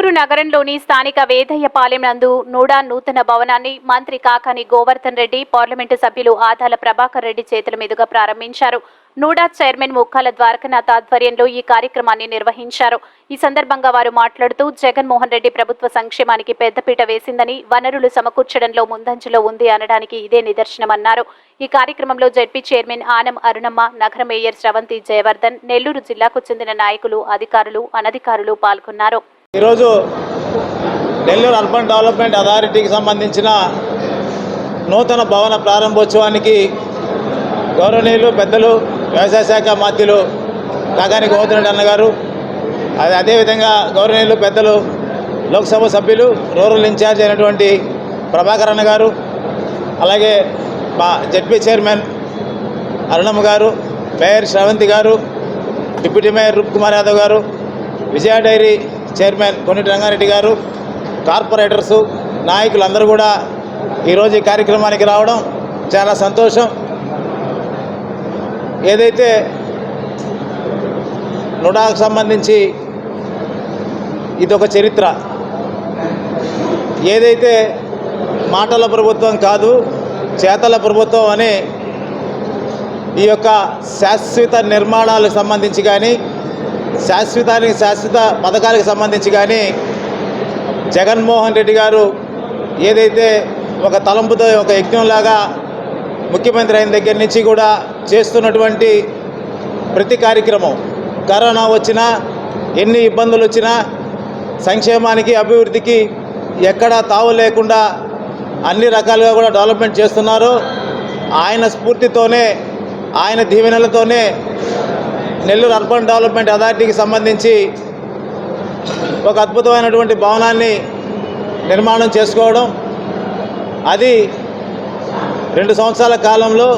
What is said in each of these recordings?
నెల్లూరు నగరంలోని స్థానిక వేదయ్యపాలెం నందు నూడా నూతన భవనాన్ని మంత్రి కాకాని గోవర్ధన్ రెడ్డి పార్లమెంటు సభ్యులు ఆదాల ప్రభాకర్ రెడ్డి చేతుల మీదుగా ప్రారంభించారు. నూడా చైర్మన్ ముక్కాల ద్వారకనాథ్ ఆధ్వర్యంలో ఈ కార్యక్రమాన్ని నిర్వహించారు. ఈ సందర్భంగా వారు మాట్లాడుతూ జగన్మోహన్ రెడ్డి ప్రభుత్వ సంక్షేమానికి పెద్దపీట వేసిందని వనరులు సమకూర్చడంలో ముందంజలో ఉంది అనడానికి ఇదే నిదర్శనమన్నారు. ఈ కార్యక్రమంలో జడ్పీ చైర్మన్ ఆనం అరుణమ్మ నగర మేయర్ శ్రవంతి జయవర్ధన్ నెల్లూరు జిల్లాకు చెందిన నాయకులు అధికారులు అనధికారులు పాల్గొన్నారు. ఈరోజు నెల్లూరు అర్బన్ డెవలప్మెంట్ అథారిటీకి సంబంధించిన నూతన భవన ప్రారంభోత్సవానికి గౌరవనీయులు పెద్దలు వ్యవసాయ శాఖ మాత్యులు కాకాని గోవర్ధన్ అన్నగారు అది అదేవిధంగా గౌరవనీయులు పెద్దలు లోక్సభ సభ్యులు రూరల్ ఇన్ఛార్జ్ అయినటువంటి ప్రభాకర్ అన్న గారు అలాగే మా జడ్పీ చైర్మన్ అరుణమ్మ గారు మేయర్ శ్రవంతి గారు డిప్యూటీ మేయర్ రూప్ కుమార్ యాదవ్ గారు విజయ డైరీ చైర్మన్ కొన్నిటి రంగారెడ్డి గారు కార్పొరేటర్సు నాయకులందరూ కూడా ఈరోజు ఈ కార్యక్రమానికి రావడం చాలా సంతోషం. ఏదైతే నుడాకు సంబంధించి ఇదొక చరిత్ర. ఏదైతే మాటల ప్రభుత్వం కాదు చేతల ప్రభుత్వం అనే ఈ యొక్క శాశ్వత నిర్మాణాలకు సంబంధించి కానీ శాశ్వతానికి శాశ్వత పథకాలకు సంబంధించి కానీ జగన్మోహన్ రెడ్డి గారు ఏదైతే ఒక తలంపుతో ఒక యజ్ఞంలాగా ముఖ్యమంత్రి అయిన దగ్గర నుంచి కూడా చేస్తున్నటువంటి ప్రతి కార్యక్రమం కరోనా వచ్చినా ఎన్ని ఇబ్బందులు వచ్చినా సంక్షేమానికి అభివృద్ధికి ఎక్కడా తావు లేకుండా అన్ని రకాలుగా కూడా డెవలప్మెంట్ చేస్తున్నారు. ఆయన స్ఫూర్తితోనే ఆయన దీవెనలతోనే నెల్లూరు అర్బన్ డెవలప్మెంట్ అథారిటీకి సంబంధించి ఒక అద్భుతమైనటువంటి భవనాన్ని నిర్మాణం చేసుకోవడం. అది రెండు సంవత్సరాల కాలంలో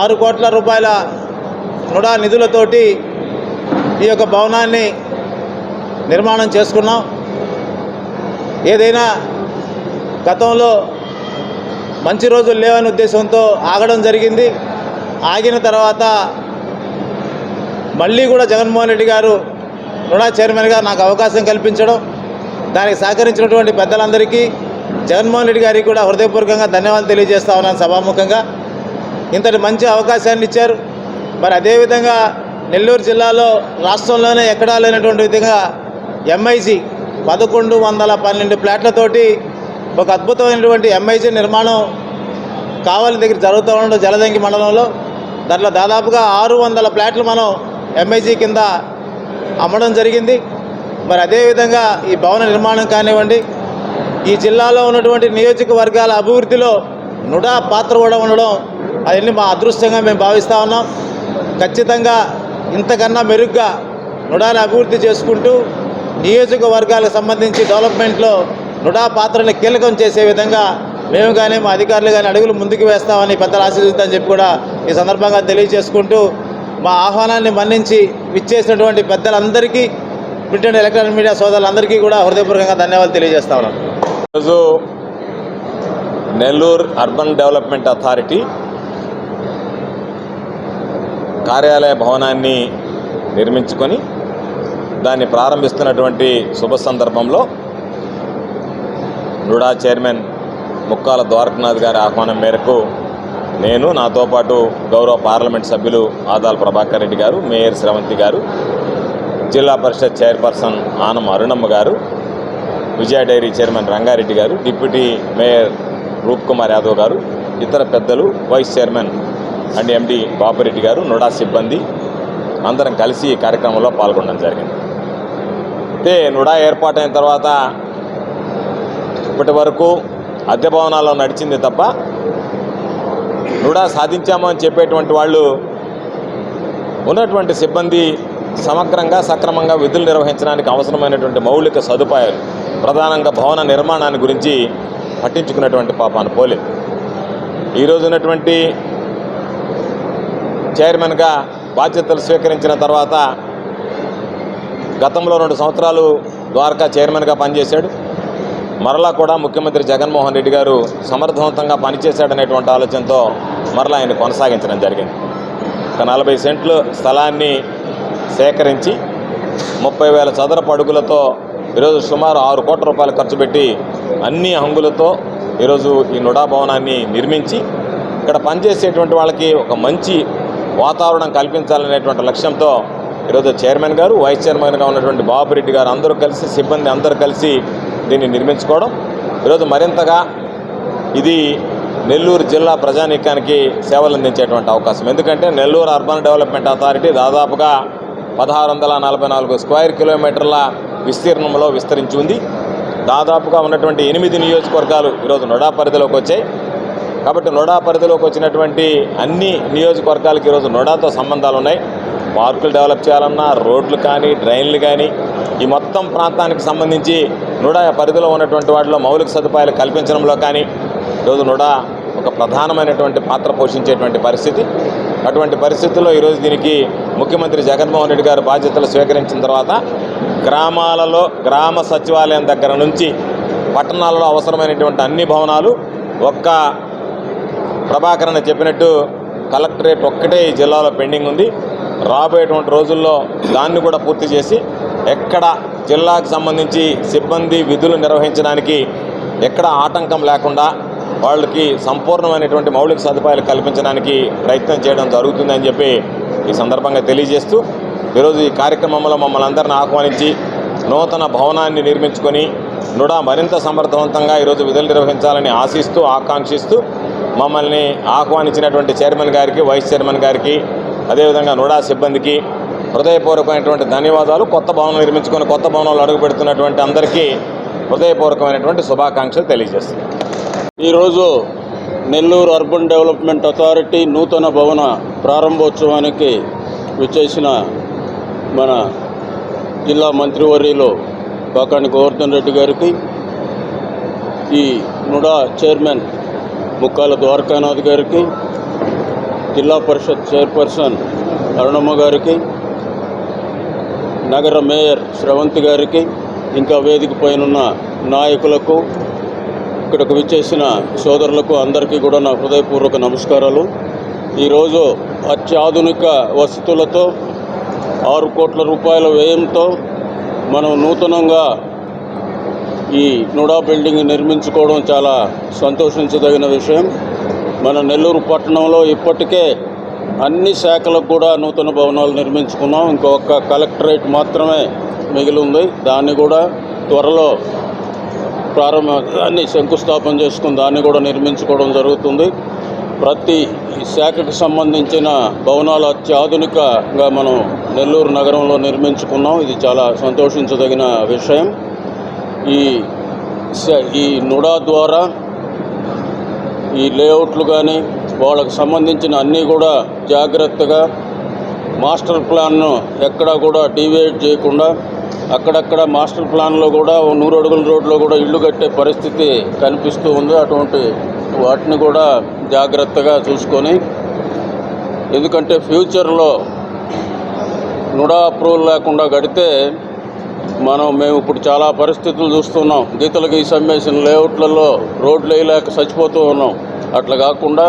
ఆరు కోట్ల రూపాయల నుడా నిధులతోటి ఈ యొక్క భవనాన్ని నిర్మాణం చేసుకున్నాం. ఏదైనా గతంలో మంచి రోజులు లేవని ఉద్దేశంతో ఆగడం జరిగింది. ఆగిన తర్వాత మళ్ళీ కూడా జగన్మోహన్ రెడ్డి గారు రుణా చైర్మన్గా నాకు అవకాశం కల్పించడం దానికి సహకరించినటువంటి పెద్దలందరికీ జగన్మోహన్ రెడ్డి గారికి కూడా హృదయపూర్వకంగా ధన్యవాదాలు తెలియజేస్తా ఉన్నాను సభాముఖంగా. ఇంతటి మంచి అవకాశాన్ని ఇచ్చారు. మరి అదేవిధంగా నెల్లూరు జిల్లాలో రాష్ట్రంలోనే ఎక్కడా లేనటువంటి విధంగా ఎంఐజీ పదకొండు వందల పన్నెండు ప్లాట్లతోటి ఒక అద్భుతమైనటువంటి ఎంఐజీ నిర్మాణం కావాలి దగ్గర జరుగుతూ ఉండడం జలదంకి మండలంలో. దాంట్లో దాదాపుగా ఆరు వందల ప్లాట్లు మనం ఎంఐజీ కింద అమ్మడం జరిగింది. మరి అదేవిధంగా ఈ భవన నిర్మాణం కానివ్వండి ఈ జిల్లాలో ఉన్నటువంటి నియోజకవర్గాల అభివృద్ధిలో నుడా పాత్ర కూడా ఉండడం అవన్నీ మా అదృష్టంగా మేము భావిస్తూ ఉన్నాం. ఖచ్చితంగా ఇంతకన్నా మెరుగ్గా నుడాని అభివృద్ధి చేసుకుంటూ నియోజకవర్గాలకు సంబంధించి డెవలప్మెంట్లో నుడా పాత్రని కీలకం చేసే విధంగా మేము కానీ మా అధికారులు కానీ అడుగులు ముందుకు వేస్తామని పెద్దలు ఆశీర్వదిస్తామని చెప్పి కూడా ఈ సందర్భంగా తెలియజేసుకుంటూ మా ఆహ్వానాన్ని మన్నించి విచ్చేసినటువంటి పెద్దలందరికీ బ్రిటన్ ఎలక్ట్రానిక్ మీడియా సోదరులందరికీ కూడా హృదయపూర్వకంగా ధన్యవాదాలు తెలియజేస్తా ఉన్నాను ఈరోజు నెల్లూరు అర్బన్ డెవలప్మెంట్ అథారిటీ కార్యాలయ భవనాన్ని నిర్మించుకొని దాన్ని ప్రారంభిస్తున్నటువంటి శుభ సందర్భంలో నుడా చైర్మన్ ముక్కాల ద్వారకనాథ్ గారి ఆహ్వానం మేరకు నేను నాతో పాటు గౌరవ పార్లమెంట్ సభ్యులు ఆదాల ప్రభాకర్ రెడ్డి గారు మేయర్ శ్రవంతి గారు జిల్లా పరిషత్ చైర్పర్సన్ ఆనం అరుణమ్మ గారు విజయ డైరీ చైర్మన్ రంగారెడ్డి గారు డిప్యూటీ మేయర్ రూప్ కుమార్ యాదవ్ గారు ఇతర పెద్దలు vice chairman and MD Bapireddy గారు నుడా సిబ్బంది అందరం కలిసి ఈ కార్యక్రమంలో పాల్గొనడం జరిగింది. అయితే నుడా ఏర్పాటైన తర్వాత ఇప్పటి వరకు అద్దె భవనాల్లో నడిచింది తప్ప కూడా సాధించాము అని చెప్పేటువంటి వాళ్ళు ఉన్నటువంటి సిబ్బంది సమగ్రంగా సక్రమంగా విధులు నిర్వహించడానికి అవసరమైనటువంటి మౌలిక సదుపాయాలు ప్రధానంగా భవన నిర్మాణాన్ని గురించి పట్టించుకున్నటువంటి పాపాను పోలేదు ఈరోజు ఉన్నటువంటి చైర్మన్గా బాధ్యతలు స్వీకరించిన తర్వాత గతంలో రెండు సంవత్సరాలు ద్వారకా చైర్మన్గా పనిచేశాడు. మరలా కూడా ముఖ్యమంత్రి జగన్మోహన్ రెడ్డి గారు సమర్థవంతంగా పనిచేశాడనేటువంటి ఆలోచనతో మరలా ఆయన కొనసాగించడం జరిగింది. ఒక నలభై సెంట్లు స్థలాన్ని సేకరించి ముప్పై వేల చదరపు అడుగులతో ఈరోజు సుమారు ఆరు కోట్ల రూపాయలు ఖర్చు పెట్టి అన్ని హంగులతో ఈరోజు ఈ నుడా భవనాన్ని నిర్మించి ఇక్కడ పనిచేసేటువంటి వాళ్ళకి ఒక మంచి వాతావరణం కల్పించాలనేటువంటి లక్ష్యంతో ఈరోజు చైర్మన్ గారు వైస్ చైర్మన్గా ఉన్నటువంటి బాబురెడ్డి గారు అందరూ కలిసి సిబ్బంది అందరూ కలిసి దీన్ని నిర్మించుకోవడం. ఈరోజు మరింతగా ఇది నెల్లూరు జిల్లా ప్రజానీకానికి సేవలు అందించేటువంటి అవకాశం. ఎందుకంటే నెల్లూరు అర్బన్ డెవలప్మెంట్ అథారిటీ దాదాపుగా పదహారు వందల నలభై నాలుగు స్క్వేర్ కిలోమీటర్ల విస్తీర్ణంలో విస్తరించి ఉంది. దాదాపుగా ఉన్నటువంటి ఎనిమిది నియోజకవర్గాలు ఈరోజు నొడా పరిధిలోకి వచ్చాయి. కాబట్టి నొడా పరిధిలోకి వచ్చినటువంటి అన్ని నియోజకవర్గాలకి ఈరోజు నొడాతో సంబంధాలు ఉన్నాయి పార్కులు డెవలప్ చేయాలన్నా రోడ్లు కానీ డ్రైన్లు కానీ ఈ మొత్తం ప్రాంతానికి సంబంధించి నుడా పరిధిలో ఉన్నటువంటి వాటిలో మౌలిక సదుపాయాలు కల్పించడంలో కానీ ఈరోజు నుడా ఒక ప్రధానమైనటువంటి పాత్ర పోషించేటువంటి పరిస్థితి. అటువంటి పరిస్థితుల్లో ఈరోజు దీనికి ముఖ్యమంత్రి జగన్మోహన్ రెడ్డి గారు బాధ్యతలు స్వీకరించిన తర్వాత గ్రామాలలో గ్రామ సచివాలయం దగ్గర నుంచి పట్టణాలలో అవసరమైనటువంటి అన్ని భవనాలు ఒక్క ప్రభాకరణ చెప్పినట్టు కలెక్టరేట్ ఒక్కటే ఈ జిల్లాలో పెండింగ్ ఉంది. రాబోయేటువంటి రోజుల్లో దాన్ని కూడా పూర్తి చేసి ఎక్కడ జిల్లాకు సంబంధించి సిబ్బంది విధులు నిర్వహించడానికి ఎక్కడ ఆటంకం లేకుండా వాళ్ళకి సంపూర్ణమైనటువంటి మౌలిక సదుపాయాలు కల్పించడానికి ప్రయత్నం చేయడం జరుగుతుందని చెప్పి ఈ సందర్భంగా తెలియజేస్తూ ఈరోజు ఈ కార్యక్రమంలో మమ్మల్ని అందరిని ఆహ్వానించి నూతన భవనాన్ని నిర్మించుకొని నుడా మరింత సమర్థవంతంగా ఈరోజు విధులు నిర్వహించాలని ఆశిస్తూ ఆకాంక్షిస్తూ మమ్మల్ని ఆహ్వానించినటువంటి చైర్మన్ గారికి వైస్ చైర్మన్ గారికి అదేవిధంగా నోడా సిబ్బందికి హృదయపూర్వకమైనటువంటి ధన్యవాదాలు. కొత్త భవనం నిర్మించుకొని కొత్త భవనంలో అడుగు పెడుతున్నటువంటి అందరికీ హృదయపూర్వకమైనటువంటి శుభాకాంక్షలు తెలియజేస్తున్నాను. ఈరోజు నెల్లూరు అర్బన్ డెవలప్మెంట్ అథారిటీ నూతన భవన ప్రారంభోత్సవానికి విచ్చేసిన మన జిల్లా మంత్రివర్యులు కాకాని గోవర్ధన్ రెడ్డి గారికి ఈ నుడా చైర్మన్ ముక్కాల ద్వారకానాథ్ గారికి జిల్లా పరిషత్ చైర్పర్సన్ అరుణమ్మ గారికి నగర మేయర్ శ్రవంతి గారికి ఇంకా వేదిక పైనున్న నాయకులకు ఇక్కడకు విచ్చేసిన సోదరులకు అందరికీ కూడా నా హృదయపూర్వక నమస్కారాలు. ఈరోజు అత్యాధునిక వసతులతో ఆరు కోట్ల రూపాయల వ్యయంతో మనం నూతనంగా ఈ నుడా బిల్డింగ్ నిర్మించుకోవడం చాలా సంతోషించదగిన విషయం. మన నెల్లూరు పట్టణంలో ఇప్పటికే అన్ని శాఖలకు కూడా నూతన భవనాలు నిర్మించుకున్నాం. ఇంకొక కలెక్టరేట్ మాత్రమే మిగిలి ఉంది దాన్ని కూడా త్వరలో ప్రారంభ దాన్ని శంకుస్థాపన చేసుకుని దాన్ని కూడా నిర్మించుకోవడం జరుగుతుంది. ప్రతి శాఖకు సంబంధించిన భవనాలు అత్యాధునికంగా మనం నెల్లూరు నగరంలో నిర్మించుకున్నాం. ఇది చాలా సంతోషించదగిన విషయం. ఈ శ- ఈ నుడా ద్వారా ఈ లేఅవుట్లు కానీ వాళ్ళకు సంబంధించిన అన్నీ కూడా జాగ్రత్తగా మాస్టర్ ప్లాన్ను ఎక్కడా కూడా డీవియేట్ చేయకుండా అక్కడక్కడ మాస్టర్ ప్లాన్లో కూడా నూరు అడుగుల రోడ్లో కూడా ఇల్లు కట్టే పరిస్థితి కనిపిస్తూ ఉంది. అటువంటి వాటిని కూడా జాగ్రత్తగా చూసుకొని ఎందుకంటే ఫ్యూచర్లో నుడా అప్రూవల్ లేకుండా కడితే మనం మేము ఇప్పుడు చాలా పరిస్థితులు చూస్తున్నాం. గీతలకు ఈ సమ్మేషన్ లేఅవుట్లలో రోడ్లు వేయలేక చచ్చిపోతూ ఉన్నాం. అట్లా కాకుండా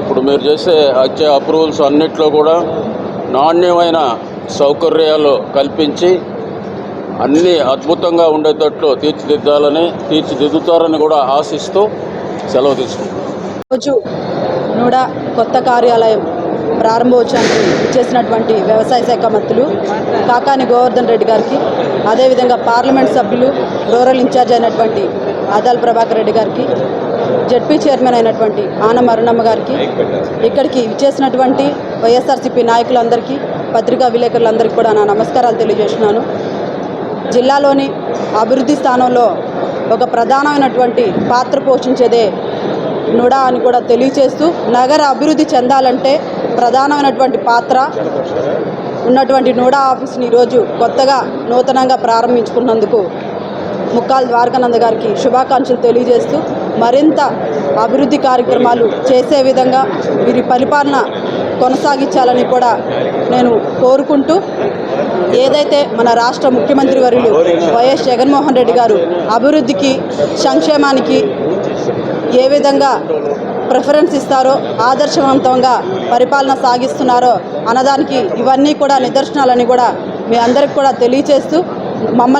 ఇప్పుడు మీరు చేసే వచ్చే అప్రూవల్స్ అన్నిట్లో కూడా నాణ్యమైన సౌకర్యాలు కల్పించి అన్నీ అద్భుతంగా ఉండేటట్లు తీర్చిదిద్దాలని తీర్చిదిద్దుతారని కూడా ఆశిస్తూ సెలవు తీసుకుంటాం రోజు నూడా కొత్త కార్యాలయం ప్రారంభోత్సవానికి ఇచ్చేసినటువంటి వ్యవసాయ శాఖ మంత్రులు కాకాని గోవర్ధన్ రెడ్డి గారికి అదేవిధంగా పార్లమెంట్ సభ్యులు రూరల్ ఇన్ఛార్జ్ అయినటువంటి ఆదాల్ ప్రభాకర్ రెడ్డి గారికి జడ్పీ చైర్మన్ అయినటువంటి ఆనం అరుణమ్మ గారికి ఇక్కడికి ఇచ్చేసినటువంటి వైఎస్ఆర్సీపీ నాయకులందరికీ పత్రికా విలేకరులందరికీ కూడా నా నమస్కారాలు తెలియజేస్తున్నాను. జిల్లాలోని అభివృద్ధి స్థానంలో ఒక ప్రధానమైనటువంటి పాత్ర పోషించేదే నుడా అని కూడా తెలియచేస్తూ నగర అభివృద్ధి చెందాలంటే ప్రధానమైనటువంటి పాత్ర ఉన్నటువంటి నూడా ఆఫీస్ని ఈరోజు కొత్తగా నూతనంగా ప్రారంభించుకున్నందుకు ముక్కాల్ ద్వారకానంద గారికి శుభాకాంక్షలు తెలియజేస్తూ మరింత అభివృద్ధి కార్యక్రమాలు చేసే విధంగా వీరి పరిపాలన కొనసాగించాలని కూడా నేను కోరుకుంటూ ఏదైతే మన రాష్ట్ర ముఖ్యమంత్రి వర్యులు వైఎస్ జగన్మోహన్ రెడ్డి గారు అభివృద్ధికి సంక్షేమానికి ఏ విధంగా ప్రిఫరెన్స్ ఇస్తారో ఆదర్శవంతంగా పరిపాలన సాగిస్తున్నారో అన్నదానికి ఇవన్నీ కూడా నిదర్శనాలని కూడా మీ అందరికి కూడా తెలియచేస్తూ మమ్మల్ని